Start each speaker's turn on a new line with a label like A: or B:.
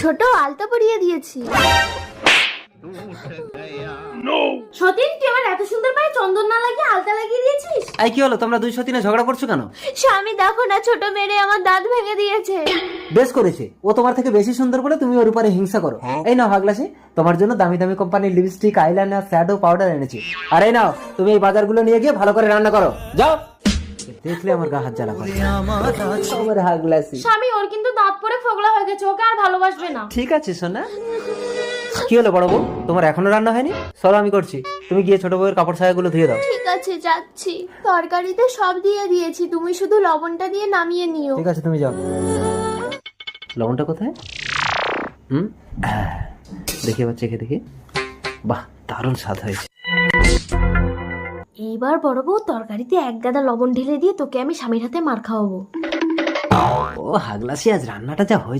A: ছোট আলতা পরিয়ে দিয়েছি। সতীন তুই আমার এত সুন্দর পায়ে চন্দন না লাগিয়ে আলতা লাগিয়ে দিয়েছিস?
B: এই কি হলো? তোমরা দুই সতীনে ঝগড়া করছ কেন?
A: স্বামী দেখো না ছোট মেরে আমার দাঁত ভেঙে দিয়েছে।
B: বেশ করেছে। ও তোমার থেকে বেশি সুন্দর বলে তুমি ওর উপরে হিংসা করো। এই নাও হাগলাসি। তোমার জন্য দামি দামি কোম্পানির লিপস্টিক আইলাইনার শ্যাডো পাউডার এনেছি। আর এই নাও তুমি এই বাজারগুলো নিয়ে গিয়ে ভালো করে রান্না করো। যাও। দেখলে আমার গা হাত জ্বালা করে। আমার হাগলাসি
A: স্বামী ওর কিন্তু দাঁত পড়ে ফোগলা হয়ে গেছে ওকে আর ভালোবাসবে না।
B: ঠিক আছে সোনা। কি হলো বড় বউ? তোমার এখনও রান্না হয়নি? চলো আমি করছি। তুমি গিয়ে ছোট বউয়ের কাপড় ছায়াগুলো ধুয়ে দাও।
A: ঠিক আছে যাচ্ছি। তরকারিতে সব দিয়ে দিয়েছি তুমি শুধু লবণটা দিয়ে নামিয়ে নিও।
B: ঠিক আছে তুমি যাও। লবণটা কোথায়? হুম? দেখি এবার চেখে দেখি। বাহ দারুণ স্বাদ হয়েছে।
A: এইবার বড় বউ তরকারিতে এক গাদা লবণ ঢেলে দিয়ে তোকে আমি স্বামীর হাতে মার খাওয়াবো।
B: ও হাগলাসি, আজ রান্নাটা যা হয়েছে